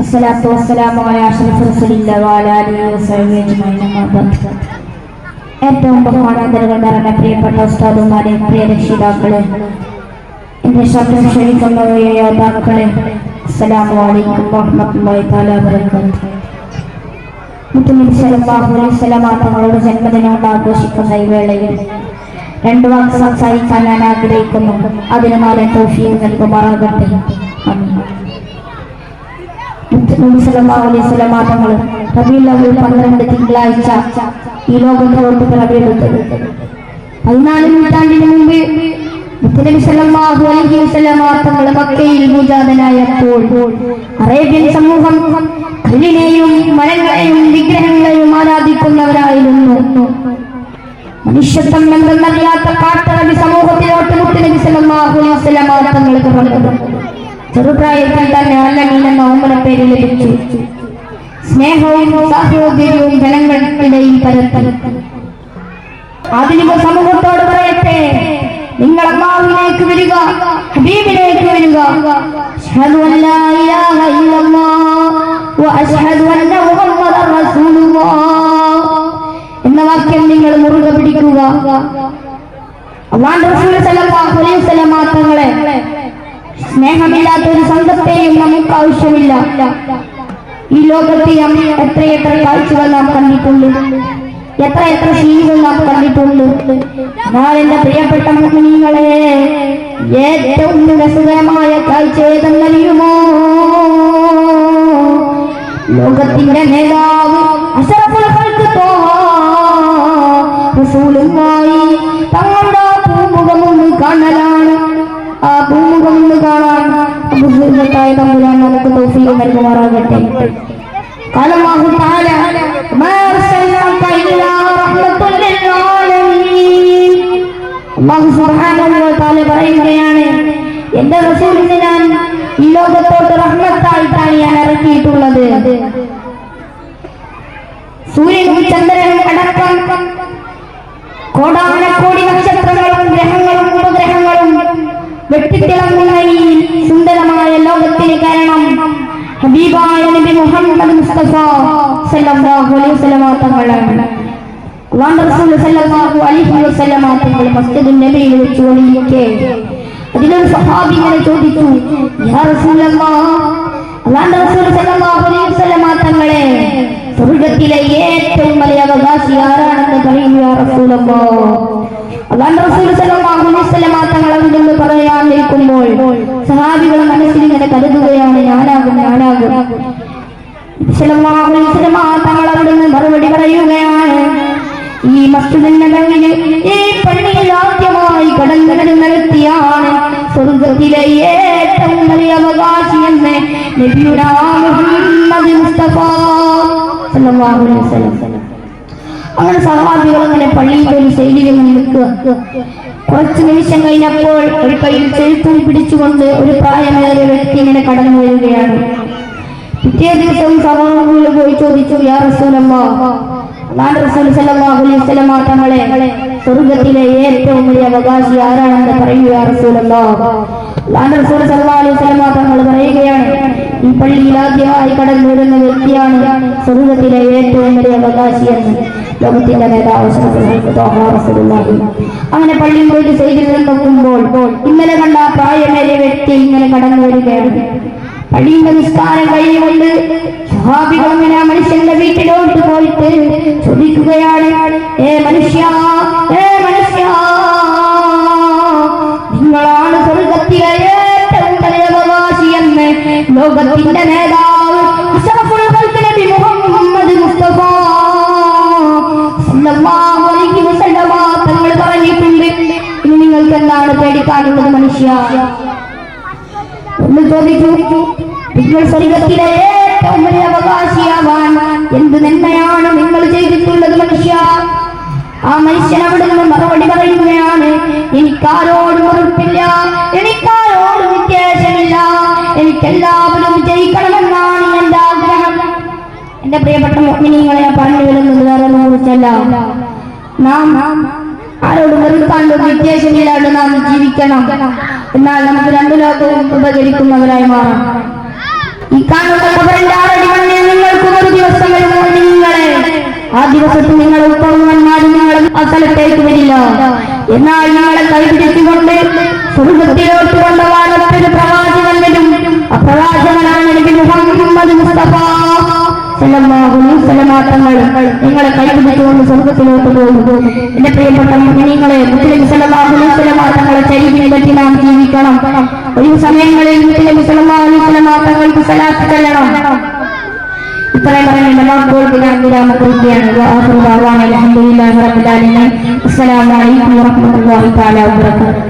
അസ്സലാത്തു വസ്സലാമു ഏറ്റവും ബഹുമാനാന്തരങ്ങൾ പ്രിയപ്പെട്ട ഉസ്താദുമാരെ പ്രിയ രക്ഷിതാക്കളെ എന്റെ ശബ്ദം ക്ഷണിക്കുന്ന യോദ്ധാക്കളെ അലൈക്കും വറഹ്മത്തുള്ളാഹി തആല തങ്ങളുടെ ജന്മദിനം ആഘോഷിക്കുന്ന ഈ വേളയിൽ രണ്ട് വാക്ക് സംസാരിക്കാൻ ഞാൻ ആഗ്രഹിക്കുന്നു. അതിന് മാലെ തൗഫീഖ് നൽകുമാറാകട്ടെ. തിങ്കളാഴ്ച ഈ പിറവിയെടുത്തത് പതിനാല് നൂറ്റാണ്ടിന് മുമ്പ് അറേബ്യൻ സമൂഹം മരങ്ങളെയും വിഗ്രഹങ്ങളെയും ആരാധിക്കുന്നവരായിരുന്നു. മനുഷ്യത്വം എന്തെന്നറിയാത്ത കാട്ടറബി സമൂഹത്തിലോട്ട് മുത്തുനബി സല്ലല്ലാഹു അലൈഹി വസല്ലമ തങ്ങൾ കടന്നു ചെറുപ്രായത്തിൽ തന്നെ എന്ന ഓമന പേര് ലഭിച്ചു. സ്നേഹവും സാഹോദര്യവും ജനങ്ങൾക്കിടയിൽ പരത്തി. ആധുനിക സമൂഹത്തോട് പറയട്ടെ നിങ്ങൾ അള്ളാഹുവിലേക്ക് വരിക ഹബീബിലേക്ക് വരിക. അഷ്ഹദു അല്ലാ ഇലാഹ ഇല്ലല്ലാഹ് വ അഷ്ഹദു അന്ന മുഹമ്മദൻ റസൂലുള്ളാഹ് എന്ന വാക്യം നിങ്ങൾ മുറുകെ പിടിക്കുക. അള്ളാഹുവിന്റെ റസൂൽ സല്ലല്ലാഹു അലൈഹി വസല്ലം തങ്ങളെ സ്നേഹമില്ലാത്ത ഒരു സംഘത്തെയും നമുക്ക് ആവശ്യമില്ല. ഈ ലോകത്തെ എത്ര എത്രയെത്ര കാഴ്ചകൾ നാം കണ്ടിട്ടുണ്ട്. എത്ര എത്ര ശീലുകൾ നാം കണ്ടിട്ടുണ്ട്. എന്റെ പ്രിയപ്പെട്ട മുഖിനികളെ ഏറ്റവും രസകരമായ കാഴ്ച ഏതെന്നറിയുമോ? ലോകത്തിന്റെ നേതാവ് ത്വാഹ തങ്ങളുടെ പൂമുഖം ഒന്ന് കാണലാണ് ആ പൂമുഖം ഒന്ന് കാണാൻ അബുസുഹൃത്തായ തമ്പുരാൻ നമുക്ക് തൗഫീഖ് നൽകുമാറാകട്ടെ قال الله تعالى ما أرسلناك إلا رحمة للعالمين അള്ളാഹു സുബ്ഹാനഹു വ തആല പറയുകയാണ് എന്റെ റസൂലിനെ ഞാൻ ഈ ലോകത്തോട്ട് റഹ്മത്തായിട്ടാണ് ഞാൻ ഇറക്കിയിട്ടുള്ളത് സൂര്യനും ചന്ദ്രനും അടക്കം കോടാനക്കോടി നക്ഷത്രങ്ങളും ഗ്രഹങ്ങളും ഉപഗ്രഹങ്ങളും വെട്ടിത്തിളങ്ങുന്ന ഈ മുസ്തഫ സല്ലല്ലാഹു അലൈഹി വസല്ലമ തങ്ങളാണ് അള്ളാഹുവിന്റെ റസൂൽ സല്ലല്ലാഹു അലൈഹി വസല്ലമ തങ്ങൾ മസ്ജിദുൻ നബിയിൽ വെച്ച് ഒളിയിക്കെ അതിലൊരു ചോദിച്ചു യാ റസൂലല്ലാഹ് റസൂൽ സല്ലല്ലാഹു അലൈഹി വസല്ലമ തങ്ങളെ സ്വർഗത്തിലെ ഏറ്റവും വലിയ അവകാശി ആരാണെന്ന് പറയൂ യാ റസൂലല്ലാഹ് റസൂൽ സല്ലല്ലാഹു അലൈഹി വസല്ലമ തങ്ങൾ അവിടുന്ന് പറയാൻ സഹാബികൾ മനസ്സിൽ ഇങ്ങനെ കരുതുകയാണ്. ഞാനാകും ഞാനാകും. തങ്ങൾ അവിടുന്ന് മറുപടി പറയുകയാണ്. ഈ മസ്ജിദിൻ നബവിയിൽ ഈ പള്ളിയിൽ ആദ്യമായി വരുന്ന വ്യക്തിയാണ് സ്വർഗത്തിലെ ഏറ്റവും വലിയ അവകാശി എന്ന് മുസ്തഫ സല്ലല്ലാഹു അലൈഹി വസല്ലം. അങ്ങനെ സഹാബികൾ അങ്ങനെ പള്ളിയിൽ ഒരു ശൈലിയിൽ നിൽക്കുക. കുറച്ച് നിമിഷം കഴിഞ്ഞപ്പോൾ ഒരു കയ്യിൽ ചെഴുത്തും പിടിച്ചുകൊണ്ട് ഒരു പ്രായമേറിയ വ്യക്തി ഇങ്ങനെ കടന്നു വരികയാണ്. പിറ്റേ ദിവസം സഹാബികൾ പോയി ചോദിച്ചു യാ വസല്ലമ തങ്ങളെ സ്വർഗത്തിലെ ഏറ്റവും വലിയ അവകാശി ആരാണെന്ന് പറയൂ യാ അല്ലാഹു റസൂൽ വസല്ലമ തങ്ങൾ പറയുകയാണ് ഈ പള്ളിയിൽ ആദ്യമായി കടന്നു വരുന്ന വ്യക്തിയാണ് സ്വർഗത്തിലെ ഏറ്റവും വലിയ അവകാശി എന്ന് ലോകത്തിന്റെ നേതാവ് അങ്ങനെ പള്ളിയിൽ പോയിട്ട് ചെയ്തിരുന്ന് നോക്കുമ്പോൾ ഇന്നലെ കണ്ട പ്രായമേറിയ വ്യക്തി ഇങ്ങനെ കടന്നു വരികയാണ് പള്ളിയുടെ നിസ്കാരം സ്വഹാബികൾ ഇങ്ങനെ മനുഷ്യന്റെ വീട്ടിലോട്ട് പോയിട്ട് ചോദിക്കുകയാണ് ഏ മനുഷ്യ ഏ മനുഷ്യ നിങ്ങളാണ് സ്വർഗത്തിലെ ഏറ്റവും വലിയ അവകാശി എന്ന് ലോകത്തിന്റെ നേതാവ് നബി മുഹമ്മദ് മുസ്തഫ തങ്ങൾ പറഞ്ഞിട്ടുണ്ട്. നിങ്ങൾക്ക് എന്താണ് പേടിക്കാനുള്ളത് മനുഷ്യ? ഒന്ന് ചോദിച്ചു നിങ്ങൾ സ്വർഗത്തിലെ ഏറ്റവും വലിയ അവകാശിയാവാൻ എന്ത് നന്മയാണ് നിങ്ങൾ ചെയ്തിട്ടുള്ളത് മനുഷ്യ ആ മനുഷ്യൻ അവിടെ നിന്ന് മറുപടി പറയുകയാണ് എനിക്കാരോടും ഉറപ്പില്ല എനിക്കാരോടും വ്യത്യാസമില്ല എനിക്കെല്ലാവരും ജയിക്കണമെന്നാണ് എന്റെ ആഗ്രഹം എന്റെ പ്രിയപ്പെട്ട മോഹിനിങ്ങളെ ഞാൻ പറഞ്ഞു വരുന്നത് വേറെ കുറിച്ചല്ല നാം ആരോടും വെറുക്കാണ്ട് വ്യത്യാസമില്ലാണ്ട് നാം ജീവിക്കണം. എന്നാൽ നമുക്ക് രണ്ടു ലോകവും ഉപകരിക്കുന്നവരായി മാറാം. ഈ കാണുന്ന ഒരു ദിവസം വരുമ്പോൾ നിങ്ങളെ ആ ദിവസത്തിൽ നിങ്ങൾ ഉത്തമന്മാരും നിങ്ങൾ ആ സ്ഥലത്തേക്ക് വരില്ല. എന്നാൽ നിങ്ങളെ കൈപിടിച്ചുകൊണ്ട് സ്വർഗത്തിലോട്ട് കൊണ്ടുപോകാൻ ഒരു പ്രവാചകൻ വരും. ആ പ്രവാചകനാണ് മുഹമ്മദ് മുസ്തഫ. തങ്ങൾ നിങ്ങളെ കൈപിടിച്ചുകൊണ്ട് സ്വർഗത്തിലോട്ട് പോകുന്നു. എന്റെ പ്രിയപ്പെട്ട മുസ്ലിങ്ങളെ മുസ്ലിം സല്ലല്ലാഹു അലൈഹി വസല്ലമ തങ്ങളെ ചരിവിനെ പറ്റി നാം ജീവിക്കണം. ഒരു സമയങ്ങളിൽ മുസ്ലിം സല്ലല്ലാഹു അലൈഹി വസല്ലമ തങ്ങൾക്ക് സലാത്ത് ചെല്ലണം ഇത്രയും പറഞ്ഞ നമാസ്കോൾ ഞാൻ വിരാമപ്പെടുകയാണ് അലഹമുല്ലാ റബ്ബുൽ ആലമീൻ. അസ്സലാമു അലൈക്കും വറഹ്മത്തുള്ളാഹി തആല വബറകാതുഹു.